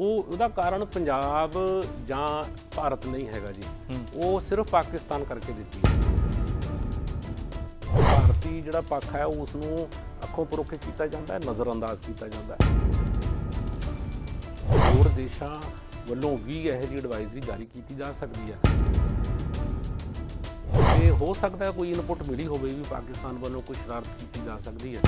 ਉਹ ਉਹਦਾ ਕਾਰਨ ਪੰਜਾਬ ਜਾਂ ਭਾਰਤ ਨਹੀਂ ਹੈਗਾ ਜੀ। ਉਹ ਸਿਰਫ ਪਾਕਿਸਤਾਨ ਕਰਕੇ ਦਿੱਤੀ ਹੈ। ਭਾਰਤੀ ਜਿਹੜਾ ਪੱਖ ਹੈ ਉਸ ਨੂੰ ਅੱਖੋਂ ਪਰੋਖੇ ਕੀਤਾ ਜਾਂਦਾ ਹੈ ਨਜ਼ਰਅੰਦਾਜ਼ ਕੀਤਾ ਜਾਂਦਾ ਹੈ। ਹੋਰ ਦੇਸ਼ਾਂ ਵੱਲੋਂ ਵੀ ਇਹੋ ਜਿਹੀ ਐਡਵਾਈਜ਼ਰੀ ਜਾਰੀ ਕੀਤੀ ਜਾ ਸਕਦੀ ਹੈ। ਤੇ ਹੋ ਸਕਦਾ ਹੈ ਕੋਈ ਇਨਪੁਟ ਮਿਲੀ ਹੋਵੇ ਵੀ ਪਾਕਿਸਤਾਨ ਵੱਲੋਂ ਕੋਈ ਸ਼ਰਾਰਤ ਕੀਤੀ ਜਾ ਸਕਦੀ ਹੈ।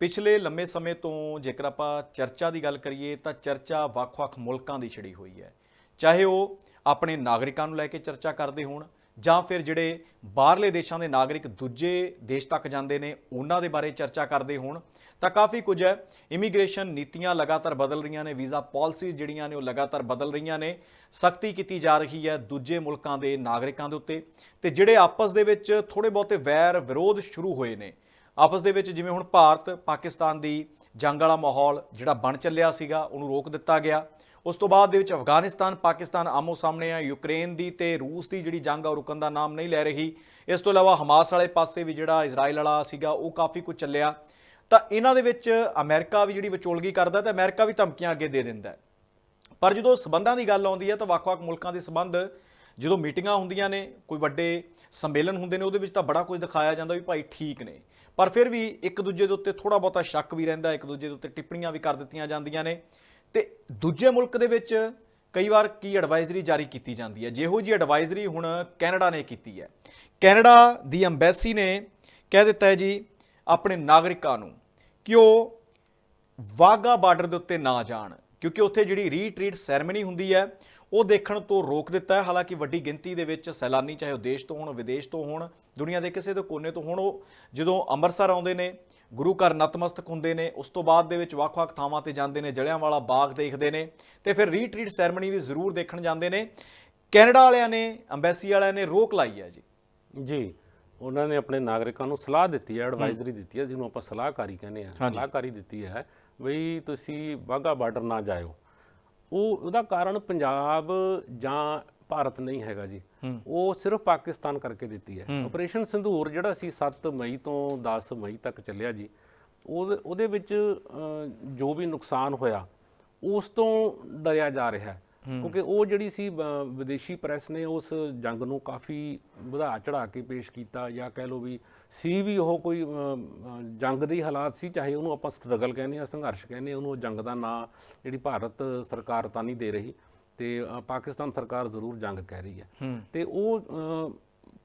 ਪਿਛਲੇ ਲੰਮੇ ਸਮੇਂ ਤੋਂ ਜੇਕਰ ਆਪਾਂ ਚਰਚਾ ਦੀ ਗੱਲ ਕਰੀਏ ਤਾਂ ਚਰਚਾ ਵੱਖ-ਵੱਖ ਮੁਲਕਾਂ ਦੀ ਛਿੜੀ ਹੋਈ ਹੈ। ਚਾਹੇ ਉਹ ਆਪਣੇ ਨਾਗਰਿਕਾਂ ਨੂੰ ਲੈ ਕੇ ਚਰਚਾ ਕਰਦੇ ਹੋਣ ਜਾਂ ਫਿਰ ਜਿਹੜੇ ਬਾਹਰਲੇ ਦੇਸ਼ਾਂ ਦੇ ਨਾਗਰਿਕ ਦੂਜੇ ਦੇਸ਼ ਤੱਕ ਜਾਂਦੇ ਨੇ, ਉਹਨਾਂ ਦੇ ਬਾਰੇ ਚਰਚਾ ਕਰਦੇ ਹੋਣ, ਤਾਂ ਕਾਫੀ ਕੁਝ ਹੈ। ਇਮੀਗ੍ਰੇਸ਼ਨ ਨੀਤੀਆਂ ਲਗਾਤਾਰ ਬਦਲ ਰਹੀਆਂ ਨੇ, ਵੀਜ਼ਾ ਪਾਲਿਸੀਜ਼ ਜਿਹੜੀਆਂ ਨੇ ਉਹ ਲਗਾਤਾਰ ਬਦਲ ਰਹੀਆਂ ਨੇ, ਸਖਤੀ ਕੀਤੀ ਜਾ ਰਹੀ ਹੈ ਦੂਜੇ ਮੁਲਕਾਂ ਦੇ ਨਾਗਰਿਕਾਂ ਦੇ ਉੱਤੇ। ਤੇ ਜਿਹੜੇ ਆਪਸ ਦੇ ਵਿੱਚ ਥੋੜੇ ਬਹੁਤੇ ਵੈਰ ਵਿਰੋਧ ਸ਼ੁਰੂ ਹੋਏ ਨੇ ਆਪਸ ਦੇ ਵਿੱਚ ਜਿਵੇਂ ਹੁਣ ਭਾਰਤ, ਪਾਕਿਸਤਾਨ ਦੀ ਜੰਗ ਵਾਲਾ ਮਾਹੌਲ ਜਿਹੜਾ ਬਣ ਚੱਲਿਆ ਸੀਗਾ, ਉਹਨੂੰ ਰੋਕ ਦਿੱਤਾ ਗਿਆ। ਉਸ ਤੋਂ ਬਾਅਦ ਦੇ ਵਿੱਚ ਅਫਗਾਨਿਸਤਾਨ, ਪਾਕਿਸਤਾਨ ਆਮੋ ਸਾਹਮਣੇ ਆ, ਯੂਕਰੇਨ ਦੀ ਤੇ ਰੂਸ ਦੀ ਜਿਹੜੀ ਜੰਗ ਆ, ਉਹ ਰੁਕਣ ਦਾ ਨਾਮ ਨਹੀਂ ਲੈ ਰਹੀ। ਇਸ ਤੋਂ ਇਲਾਵਾ ਹਮਾਸ ਵਾਲੇ ਪਾਸੇ ਵੀ ਜਿਹੜਾ ਇਜ਼ਰਾਈਲ ਵਾਲਾ ਸੀਗਾ, ਉਹ ਕਾਫੀ ਕੁਝ ਚੱਲਿਆ। ਤਾਂ ਇਹਨਾਂ ਦੇ ਵਿੱਚ ਅਮਰੀਕਾ ਵੀ ਜਿਹੜੀ ਵਿਚੋਲਗੀ ਕਰਦਾ ਤੇ ਅਮਰੀਕਾ ਵੀ ਧਮਕੀਆਂ ਅੱਗੇ ਦੇ ਦਿੰਦਾ ਪਰ ਜਦੋਂ ਸਬੰਧਾਂ ਦੀ ਗੱਲ ਆਉਂਦੀ ਹੈ ਤਾਂ ਵੱਖ-ਵੱਖ ਮੁਲਕਾਂ ਦੇ ਸਬੰਧ ਜਦੋਂ ਮੀਟਿੰਗਾਂ ਹੁੰਦੀਆਂ ਨੇ, ਕੋਈ ਵੱਡੇ ਸੰਮੇਲਨ ਹੁੰਦੇ ਨੇ, ਉਹਦੇ ਵਿੱਚ ਤਾਂ ਬੜਾ ਕੁਝ ਦਿਖਾਇਆ ਜਾਂਦਾ ਵੀ ਭਾਈ ਠੀਕ ਨੇ। ਪਰ ਫਿਰ ਵੀ ਇੱਕ ਦੂਜੇ ਦੇ ਉੱਤੇ ਥੋੜਾ ਬਹੁਤਾ ਸ਼ੱਕ ਵੀ ਰਹਿੰਦਾ, ਇੱਕ ਦੂਜੇ ਦੇ ਉੱਤੇ ਟਿੱਪਣੀਆਂ ਵੀ ਕਰ ਦਿੱਤੀਆਂ ਜਾਂਦੀਆਂ ਨੇ। ਤੇ ਦੂਜੇ ਮੁਲਕ ਦੇ ਵਿੱਚ ਕਈ ਵਾਰ ਕੀ ਐਡਵਾਈਜ਼ਰੀ ਜਾਰੀ ਕੀਤੀ ਜਾਂਦੀ ਹੈ? ਜਿਹੋ ਜੀ ਐਡਵਾਈਜ਼ਰੀ ਹੁਣ ਕੈਨੇਡਾ ਨੇ ਕੀਤੀ ਹੈ। ਕੈਨੇਡਾ ਦੀ ਐਮਬੈਸੀ ਨੇ ਕਹਿ ਦਿੱਤਾ ਹੈ ਜੀ, ਆਪਣੇ ਨਾਗਰਿਕਾਂ ਨੂੰ ਕਿ ਉਹ ਵਾਗਾ ਬਾਰਡਰ ਦੇ ਉੱਤੇ ਨਾ ਜਾਣ, ਕਿਉਂਕਿ ਉੱਥੇ ਜਿਹੜੀ ਰੀਟਰੀਟ ਸੈਰੇਮਨੀ ਹੁੰਦੀ ਹੈ ਉਹ ਦੇਖਣ ਤੋਂ ਰੋਕ ਦਿੱਤਾ ਹੈ। ਹਾਲਾਂਕਿ ਵੱਡੀ ਗਿਣਤੀ ਦੇ ਵਿੱਚ ਸੈਲਾਨੀ ਚਾਹੇ ਉਹ ਦੇਸ਼ ਤੋਂ ਹੋਣ ਵਿਦੇਸ਼ ਤੋਂ ਹੋਣ ਦੁਨੀਆ ਦੇ ਕਿਸੇ ਤੋਂ ਕੋਨੇ ਤੋਂ ਹੋਣ ਉਹ ਜਦੋਂ ਅੰਮ੍ਰਿਤਸਰ ਆਉਂਦੇ ਨੇ ਗੁਰੂ ਘਰ ਨਤਮਸਤਕ ਹੁੰਦੇ ਨੇ ਉਸ ਤੋਂ ਬਾਅਦ ਦੇ ਵਿੱਚ ਵੱਖ-ਵੱਖ ਥਾਵਾਂ ਤੇ ਜਾਂਦੇ ਨੇ ਜਲਿਆਂਵਾਲਾ ਬਾਗ ਦੇਖਦੇ ਨੇ ਤੇ ਫਿਰ ਰੀਟਰੀਟ ਸੈਰੇਮਨੀ ਵੀ ਜ਼ਰੂਰ ਦੇਖਣ ਜਾਂਦੇ ਨੇ। ਕੈਨੇਡਾ ਵਾਲਿਆਂ ਨੇ ਐਮਬੈਸੀ ਵਾਲਿਆਂ ਨੇ ਰੋਕ ਲਾਈ ਹੈ ਜੀ। ਜੀ ਉਹਨਾਂ ਨੇ ਆਪਣੇ ਨਾਗਰਿਕਾਂ ਨੂੰ ਸਲਾਹ ਦਿੱਤੀ ਹੈ ਐਡਵਾਈਜ਼ਰੀ ਦਿੱਤੀ ਹੈ ਜਿਹਨੂੰ ਆਪਾਂ ਸਲਾਹਕਾਰੀ ਕਹਿੰਦੇ ਆ ਸਲਾਹਕਾਰੀ ਦਿੱਤੀ ਹੈ ਬਈ ਤੁਸੀਂ ਵਾਹਗਾ ਬਾਰਡਰ ਨਾ ਜਾਇਓ। ਉਹ ਉਹਦਾ ਕਾਰਨ ਪੰਜਾਬ ਜਾਂ ਭਾਰਤ ਨਹੀਂ ਹੈਗਾ ਜੀ। ਉਹ ਸਿਰਫ ਪਾਕਿਸਤਾਨ ਕਰਕੇ ਦਿੱਤੀ ਹੈ। ਆਪਰੇਸ਼ਨ ਸਿੰਧੂਰ ਜਿਹੜਾ ਸੀ 7 ਮਈ ਤੋਂ 10 ਮਈ ਤੱਕ ਚੱਲਿਆ ਜੀ ਉਹਦੇ ਉਹਦੇ ਵਿੱਚ ਜੋ ਵੀ ਨੁਕਸਾਨ ਹੋਇਆ ਉਸ ਤੋਂ ਡਰਿਆ ਜਾ ਰਿਹਾ। ਹੈ ਕਿਉਂਕਿ ਉਹ ਜਿਹੜੀ ਸੀ ਵਿਦੇਸ਼ੀ ਪ੍ਰੈਸ ਨੇ ਉਸ ਜੰਗ ਨੂੰ ਕਾਫੀ ਵਧਾ ਚੜਾ ਕੇ ਪੇਸ਼ ਕੀਤਾ ਜਾਂ ਕਹਿ ਲਓ ਵੀ ਸੀ ਵੀ ਉਹ ਕੋਈ ਜੰਗ ਦੇ ਹਾਲਾਤ ਸੀ ਚਾਹੇ ਉਹਨੂੰ ਆਪਾਂ ਸਟਰਗਲ ਕਹਿੰਦੇ ਆ ਸੰਘਰਸ਼ ਕਹਿੰਦੇ ਆ ਉਹਨੂੰ ਉਹ ਜੰਗ ਦਾ ਨਾਂ ਜਿਹੜੀ ਭਾਰਤ ਸਰਕਾਰ ਤਾਂ ਨਹੀਂ ਦੇ ਰਹੀ ਤੇ ਪਾਕਿਸਤਾਨ ਸਰਕਾਰ ਜ਼ਰੂਰ ਜੰਗ ਕਹਿ ਰਹੀ ਹੈ। ਤੇ ਉਹ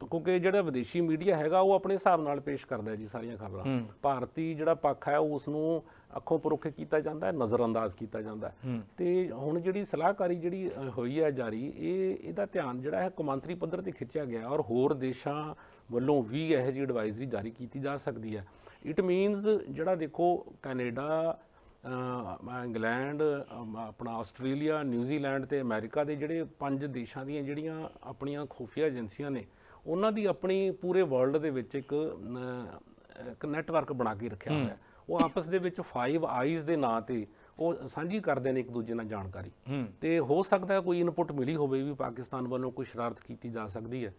ਕਿਉਂਕਿ ਜਿਹੜਾ ਵਿਦੇਸ਼ੀ ਮੀਡੀਆ ਹੈਗਾ ਉਹ ਆਪਣੇ ਹਿਸਾਬ ਨਾਲ ਪੇਸ਼ ਕਰਦਾ ਜੀ ਸਾਰੀਆਂ ਖਬਰਾਂ। ਭਾਰਤੀ ਜਿਹੜਾ ਪੱਖ ਹੈ ਉਸ ਨੂੰ ਅੱਖੋਂ ਪਰੋਖੇ ਕੀਤਾ ਜਾਂਦਾ ਹੈ ਨਜ਼ਰਅੰਦਾਜ਼ ਕੀਤਾ ਜਾਂਦਾ ਹੈ। ਤੇ ਹੁਣ ਜਿਹੜੀ ਸਲਾਹਕਾਰੀ ਜਿਹੜੀ ਹੋਈ ਹੈ ਜਾਰੀ ਇਹ ਇਹਦਾ ਧਿਆਨ ਜਿਹੜਾ ਹੈ ਕੌਮਾਂਤਰੀ ਪੱਧਰ ਤੇ ਖਿੱਚਿਆ ਗਿਆ ਔਰ ਹੋਰ ਦੇਸ਼ਾਂ ਵੱਲੋਂ ਵੀ ਇਹੋ ਜਿਹੀ ਐਡਵਾਈਜ਼ਰੀ ਜਾਰੀ ਕੀਤੀ ਜਾ ਸਕਦੀ ਹੈ। ਇਟ ਮੀਨਸ ਜਿਹੜਾ ਦੇਖੋ ਕੈਨੇਡਾ ਇੰਗਲੈਂਡ ਆਪਣਾ ਆਸਟ੍ਰੇਲੀਆ ਨਿਊਜ਼ੀਲੈਂਡ ਤੇ ਅਮਰੀਕਾ ਦੇ ਜਿਹੜੇ ਪੰਜ ਦੇਸ਼ਾਂ ਦੀਆਂ ਜਿਹੜੀਆਂ ਆਪਣੀਆਂ ਖੁਫੀਆ ਏਜੰਸੀਆਂ ਨੇ ਉਹਨਾਂ ਦੀ ਆਪਣੀ ਪੂਰੇ ਵਰਲਡ ਦੇ ਵਿੱਚ ਇੱਕ ਇੱਕ ਨੈਟਵਰਕ ਬਣਾ ਕੇ ਰੱਖਿਆ ਹੋਇਆ ਹੈ। ਉਹ ਆਪਸ ਦੇ ਵਿੱਚ ਫਾਈਵ ਆਈਜ਼ ਦੇ ਨਾਂ ਤੇ ਉਹ ਸਾਂਝੀ ਕਰਦੇ ਨੇ ਇੱਕ ਦੂਜੇ ਨਾਲ ਜਾਣਕਾਰੀ। ਤੇ ਹੋ ਸਕਦਾ ਕੋਈ ਇਨਪੁਟ ਮਿਲੀ ਹੋਵੇ ਵੀ ਪਾਕਿਸਤਾਨ ਵੱਲੋਂ ਕੋਈ ਸ਼ਰਾਰਤ ਕੀਤੀ ਜਾ ਸਕਦੀ ਹੈ।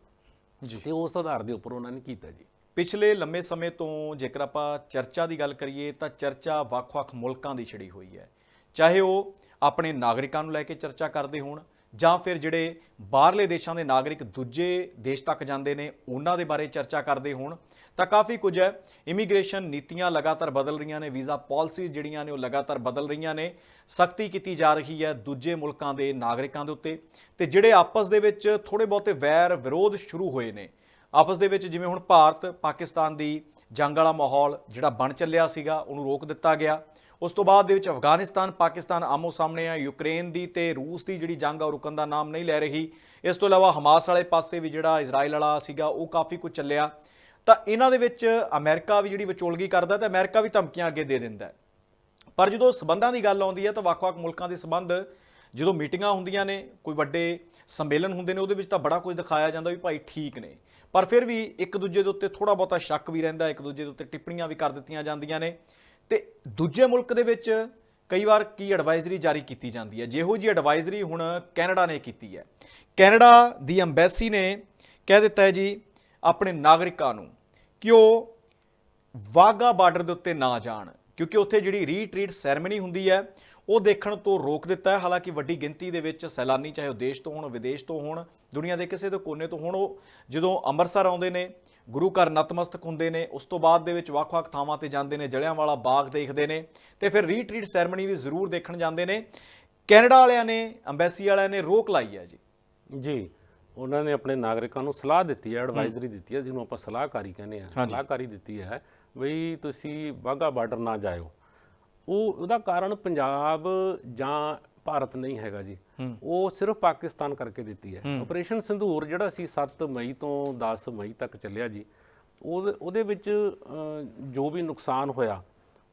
ਜੀ। ਤੇ ਉਸ ਆਧਾਰ ਦੇ ਉੱਪਰ ਉਹਨਾਂ ਨੇ ਕੀਤਾ ਜੀ। ਪਿਛਲੇ ਲੰਮੇ ਸਮੇਂ ਤੋਂ ਜੇਕਰ ਆਪਾਂ ਚਰਚਾ ਦੀ ਗੱਲ ਕਰੀਏ ਤਾਂ ਚਰਚਾ ਵੱਖ-ਵੱਖ ਮੁਲਕਾਂ ਦੀ ਛਿੜੀ ਹੋਈ ਹੈ। ਚਾਹੇ ਉਹ ਆਪਣੇ ਨਾਗਰਿਕਾਂ ਨੂੰ ਲੈ ਕੇ ਚਰਚਾ ਕਰਦੇ ਹੋਣ ਜਾਂ ਫਿਰ ਜਿਹੜੇ ਬਾਹਰਲੇ ਦੇਸ਼ਾਂ ਦੇ ਨਾਗਰਿਕ ਦੂਜੇ ਦੇਸ਼ ਤੱਕ ਜਾਂਦੇ ਨੇ, ਉਹਨਾਂ ਦੇ ਬਾਰੇ ਚਰਚਾ ਕਰਦੇ ਹੋਣ, ਤਾਂ ਕਾਫੀ ਕੁਝ ਹੈ। ਇਮੀਗ੍ਰੇਸ਼ਨ ਨੀਤੀਆਂ ਲਗਾਤਾਰ ਬਦਲ ਰਹੀਆਂ ਨੇ, ਵੀਜ਼ਾ ਪਾਲਿਸੀਜ਼ ਜਿਹੜੀਆਂ ਨੇ ਉਹ ਲਗਾਤਾਰ ਬਦਲ ਰਹੀਆਂ ਨੇ। ਸਖਤੀ ਕੀਤੀ ਜਾ ਰਹੀ ਹੈ ਦੂਜੇ ਮੁਲਕਾਂ ਦੇ ਨਾਗਰਿਕਾਂ ਦੇ ਉੱਤੇ। ਤੇ ਜਿਹੜੇ ਆਪਸ ਦੇ ਵਿੱਚ ਥੋੜੇ ਬਹੁਤੇ ਵੈਰ ਵਿਰੋਧ ਸ਼ੁਰੂ ਹੋਏ ਨੇ, ਆਪਸ ਦੇ ਵਿੱਚ ਜਿਵੇਂ ਹੁਣ ਭਾਰਤ, ਪਾਕਿਸਤਾਨ ਦੀ ਜੰਗ ਵਾਲਾ ਮਾਹੌਲ ਜਿਹੜਾ ਬਣ ਚੱਲਿਆ ਸੀਗਾ, ਉਹਨੂੰ ਰੋਕ ਦਿੱਤਾ ਗਿਆ। ਉਸ ਤੋਂ ਬਾਅਦ ਦੇ ਵਿੱਚ ਅਫਗਾਨਿਸਤਾਨ, ਪਾਕਿਸਤਾਨ ਆਮੋ ਸਾਹਮਣੇ ਆ, ਯੂਕਰੇਨ ਦੀ ਤੇ ਰੂਸ ਦੀ ਜਿਹੜੀ ਜੰਗ ਆ, ਉਹ ਰੁਕਣ ਦਾ ਨਾਮ ਨਹੀਂ ਲੈ ਰਹੀ। ਇਸ ਤੋਂ ਇਲਾਵਾ ਹਮਾਸ ਵਾਲੇ ਪਾਸੇ ਵੀ ਜਿਹੜਾ ਇਜ਼ਰਾਈਲ ਵਾਲਾ ਸੀਗਾ, ਉਹ ਕਾਫੀ ਕੁਝ ਚੱਲਿਆ। ਤਾਂ ਇਹਨਾਂ ਦੇ ਵਿੱਚ ਅਮਰੀਕਾ ਵੀ ਜਿਹੜੀ ਵਿਚੋਲਗੀ ਕਰਦਾ ਤੇ ਅਮਰੀਕਾ ਵੀ ਧਮਕੀਆਂ ਅੱਗੇ ਦੇ ਦਿੰਦਾ ਪਰ ਜਦੋਂ ਸਬੰਧਾਂ ਦੀ ਗੱਲ ਆਉਂਦੀ ਹੈ ਤਾਂ ਵੱਖ-ਵੱਖ ਮੁਲਕਾਂ ਦੇ ਸਬੰਧ ਜਦੋਂ ਮੀਟਿੰਗਾਂ ਹੁੰਦੀਆਂ ਨੇ, ਕੋਈ ਵੱਡੇ ਸੰਮੇਲਨ ਹੁੰਦੇ ਨੇ, ਉਹਦੇ ਵਿੱਚ ਤਾਂ ਬੜਾ ਕੁਝ ਦਿਖਾਇਆ ਜਾਂਦਾ ਵੀ ਭਾਈ ਠੀਕ ਨੇ। ਪਰ ਫਿਰ ਵੀ ਇੱਕ ਦੂਜੇ ਦੇ ਉੱਤੇ ਥੋੜਾ ਬਹੁਤਾ ਸ਼ੱਕ ਵੀ ਰਹਿੰਦਾ, ਇੱਕ ਦੂਜੇ ਦੇ ਉੱਤੇ ਟਿੱਪਣੀਆਂ ਵੀ ਕਰ ਦਿੱਤੀਆਂ ਜਾਂਦੀਆਂ ਨੇ। ਤੇ ਦੂਜੇ ਮੁਲਕ ਦੇ ਵਿੱਚ ਕਈ ਵਾਰ ਕੀ ਐਡਵਾਈਜ਼ਰੀ ਜਾਰੀ ਕੀਤੀ ਜਾਂਦੀ ਹੈ? ਜਿਹੋ ਜੀ ਐਡਵਾਈਜ਼ਰੀ ਹੁਣ ਕੈਨੇਡਾ ਨੇ ਕੀਤੀ ਹੈ। ਕੈਨੇਡਾ ਦੀ ਐਮਬੈਸੀ ਨੇ ਕਹਿ ਦਿੱਤਾ ਹੈ ਜੀ, ਆਪਣੇ ਨਾਗਰਿਕਾਂ ਨੂੰ ਕਿ ਉਹ ਵਾਗਾ ਬਾਰਡਰ ਦੇ ਉੱਤੇ ਨਾ ਜਾਣ, ਕਿਉਂਕਿ ਉੱਥੇ ਜਿਹੜੀ ਰੀਟਰੀਟ ਸੈਰੇਮਨੀ ਹੁੰਦੀ ਹੈ ਉਹ ਦੇਖਣ ਤੋਂ ਰੋਕ ਦਿੱਤਾ ਹੈ। ਹਾਲਾਂਕਿ ਵੱਡੀ ਗਿਣਤੀ ਦੇ ਵਿੱਚ ਸੈਲਾਨੀ ਚਾਹੇ ਉਹ ਦੇਸ਼ ਤੋਂ ਹੋਣ ਵਿਦੇਸ਼ ਤੋਂ ਹੋਣ ਦੁਨੀਆ ਦੇ ਕਿਸੇ ਤੋਂ ਕੋਨੇ ਤੋਂ ਹੋਣ ਉਹ ਜਦੋਂ ਅੰਮ੍ਰਿਤਸਰ ਆਉਂਦੇ ਨੇ ਗੁਰੂ ਘਰ ਨਤਮਸਤਕ ਹੁੰਦੇ ਨੇ ਉਸ ਤੋਂ ਬਾਅਦ ਦੇ ਵਿੱਚ ਵੱਖ-ਵੱਖ ਥਾਵਾਂ ਤੇ ਜਾਂਦੇ ਨੇ ਜਲਿਆਂਵਾਲਾ ਬਾਗ ਦੇਖਦੇ ਨੇ ਤੇ ਫਿਰ ਰੀਟਰੀਟ ਸੈਰੇਮਨੀ ਵੀ ਜ਼ਰੂਰ ਦੇਖਣ ਜਾਂਦੇ ਨੇ। ਕੈਨੇਡਾ ਵਾਲਿਆਂ ਨੇ ਅੰਬੈਸੀ ਵਾਲਿਆਂ ਨੇ ਰੋਕ ਲਾਈ ਹੈ ਜੀ। ਜੀ ਉਹਨਾਂ ਨੇ ਆਪਣੇ ਨਾਗਰਿਕਾਂ ਨੂੰ ਸਲਾਹ ਦਿੱਤੀ ਹੈ ਐਡਵਾਈਜ਼ਰੀ ਦਿੱਤੀ ਹੈ ਜਿਹਨੂੰ ਆਪਾਂ ਸਲਾਹਕਾਰੀ ਕਹਿੰਦੇ ਆ ਸਲਾਹਕਾਰੀ ਦਿੱਤੀ ਹੈ ਬਈ ਤੁਸੀਂ ਵਾਹਗਾ ਬਾਰਡਰ ਨਾ ਜਾਇਓ। ਉਹ ਉਹਦਾ ਕਾਰਨ ਪੰਜਾਬ ਜਾਂ ਭਾਰਤ ਨਹੀਂ ਹੈਗਾ ਜੀ। ਉਹ ਸਿਰਫ ਪਾਕਿਸਤਾਨ ਕਰਕੇ ਦਿੱਤੀ ਹੈ। ਆਪਰੇਸ਼ਨ ਸਿੰਧੂਰ ਜਿਹੜਾ ਸੀ 7 ਮਈ ਤੋਂ 10 ਮਈ ਤੱਕ ਚੱਲਿਆ ਜੀ ਉਹਦੇ ਉਹਦੇ ਵਿੱਚ ਜੋ ਵੀ ਨੁਕਸਾਨ ਹੋਇਆ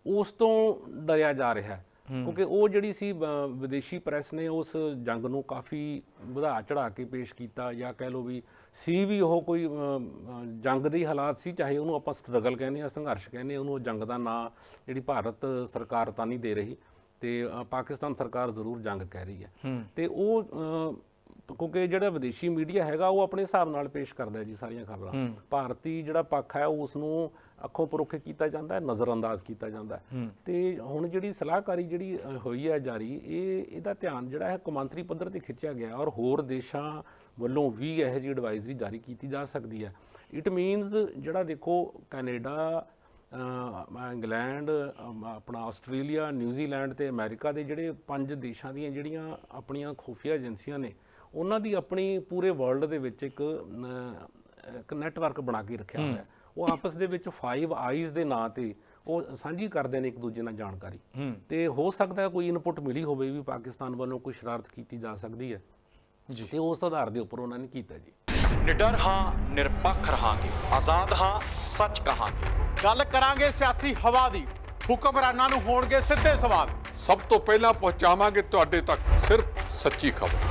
ਉਸ ਤੋਂ ਡਰਿਆ ਜਾ ਰਿਹਾ। ਹੈ ਕਿਉਂਕਿ ਉਹ ਜਿਹੜੀ ਸੀ ਵਿਦੇਸ਼ੀ ਪ੍ਰੈਸ ਨੇ ਉਸ ਜੰਗ ਨੂੰ ਕਾਫੀ ਵਧਾ ਚੜਾ ਕੇ ਪੇਸ਼ ਕੀਤਾ ਜਾਂ ਕਹਿ ਲਓ ਵੀ ਸੀ ਵੀ ਉਹ ਕੋਈ ਜੰਗ ਦੇ ਹਾਲਾਤ ਸੀ ਚਾਹੇ ਉਹਨੂੰ ਆਪਾਂ ਸਟਰਗਲ ਕਹਿੰਦੇ ਆ ਸੰਘਰਸ਼ ਕਹਿੰਦੇ ਆ ਉਹਨੂੰ ਉਹ ਜੰਗ ਦਾ ਨਾਂ ਜਿਹੜੀ ਭਾਰਤ ਸਰਕਾਰ ਤਾਂ ਨਹੀਂ ਦੇ ਰਹੀ ਤੇ ਪਾਕਿਸਤਾਨ ਸਰਕਾਰ ਜ਼ਰੂਰ ਜੰਗ ਕਹਿ ਰਹੀ ਹੈ। ਤੇ ਉਹ ਕਿਉਂਕਿ ਜਿਹੜਾ ਵਿਦੇਸ਼ੀ ਮੀਡੀਆ ਹੈਗਾ ਉਹ ਆਪਣੇ ਹਿਸਾਬ ਨਾਲ ਪੇਸ਼ ਕਰਦਾ ਜੀ ਸਾਰੀਆਂ ਖਬਰਾਂ। ਭਾਰਤੀ ਜਿਹੜਾ ਪੱਖ ਹੈ ਉਸ ਨੂੰ ਅੱਖੋਂ ਪਰੋਖੇ ਕੀਤਾ ਜਾਂਦਾ ਹੈ ਨਜ਼ਰਅੰਦਾਜ਼ ਕੀਤਾ ਜਾਂਦਾ ਹੈ। ਤੇ ਹੁਣ ਜਿਹੜੀ ਸਲਾਹਕਾਰੀ ਜਿਹੜੀ ਹੋਈ ਹੈ ਜਾਰੀ ਇਹ ਇਹਦਾ ਧਿਆਨ ਜਿਹੜਾ ਹੈ ਕੌਮਾਂਤਰੀ ਪੱਧਰ ਤੇ ਖਿੱਚਿਆ ਗਿਆ ਔਰ ਹੋਰ ਦੇਸ਼ਾਂ ਵੱਲੋਂ ਵੀ ਇਹੋ ਜਿਹੀ ਐਡਵਾਈਜ਼ਰੀ ਜਾਰੀ ਕੀਤੀ ਜਾ ਸਕਦੀ ਹੈ। ਇਟ ਮੀਨਸ ਜਿਹੜਾ ਦੇਖੋ ਕੈਨੇਡਾ ਇੰਗਲੈਂਡ ਆਪਣਾ ਆਸਟ੍ਰੇਲੀਆ ਨਿਊਜ਼ੀਲੈਂਡ ਤੇ ਅਮਰੀਕਾ ਦੇ ਜਿਹੜੇ ਪੰਜ ਦੇਸ਼ਾਂ ਦੀਆਂ ਜਿਹੜੀਆਂ ਆਪਣੀਆਂ ਖੁਫੀਆ ਏਜੰਸੀਆਂ ਨੇ ਉਹਨਾਂ ਦੀ ਆਪਣੀ ਪੂਰੇ ਵਰਲਡ ਦੇ ਵਿੱਚ ਇੱਕ ਇੱਕ ਨੈਟਵਰਕ ਬਣਾ ਕੇ ਰੱਖਿਆ ਹੋਇਆ ਉਹ ਆਪਸ ਦੇ ਵਿੱਚ ਫਾਈਵ ਆਈਜ਼ ਦੇ ਨਾਂ ਤੇ ਉਹ ਸਾਂਝੀ ਕਰਦੇ ਨੇ ਇੱਕ ਦੂਜੇ ਨਾਲ ਜਾਣਕਾਰੀ। ਤੇ ਹੋ ਸਕਦਾ ਕੋਈ ਇਨਪੁਟ ਮਿਲੀ ਹੋਵੇ ਵੀ ਪਾਕਿਸਤਾਨ ਵੱਲੋਂ ਕੋਈ ਸ਼ਰਾਰਤ ਕੀਤੀ ਜਾ ਸਕਦੀ ਹੈ। ਜੀ। ਤੇ ਉਸ ਆਧਾਰ ਦੇ ਉੱਪਰ ਉਹਨਾਂ ਨੇ ਕੀਤਾ ਜੀ। ਨਿਡਰ ਹਾਂ ਨਿਰਪੱਖ ਰਹਾਂਗੇ। ਆਜ਼ਾਦ ਹਾਂ ਸੱਚ ਕਹਾਂਗੇ। ਗੱਲ ਕਰਾਂਗੇ ਸਿਆਸੀ ਹਵਾ ਦੀ। ਹੁਕਮਰਾਨਾਂ ਨੂੰ ਹੋਣਗੇ ਸਿੱਧੇ ਸਵਾਲ। ਸਭ ਤੋਂ ਪਹਿਲਾਂ ਪਹੁੰਚਾਵਾਂਗੇ ਤੁਹਾਡੇ ਤੱਕ ਸਿਰਫ ਸੱਚੀ ਖਬਰ।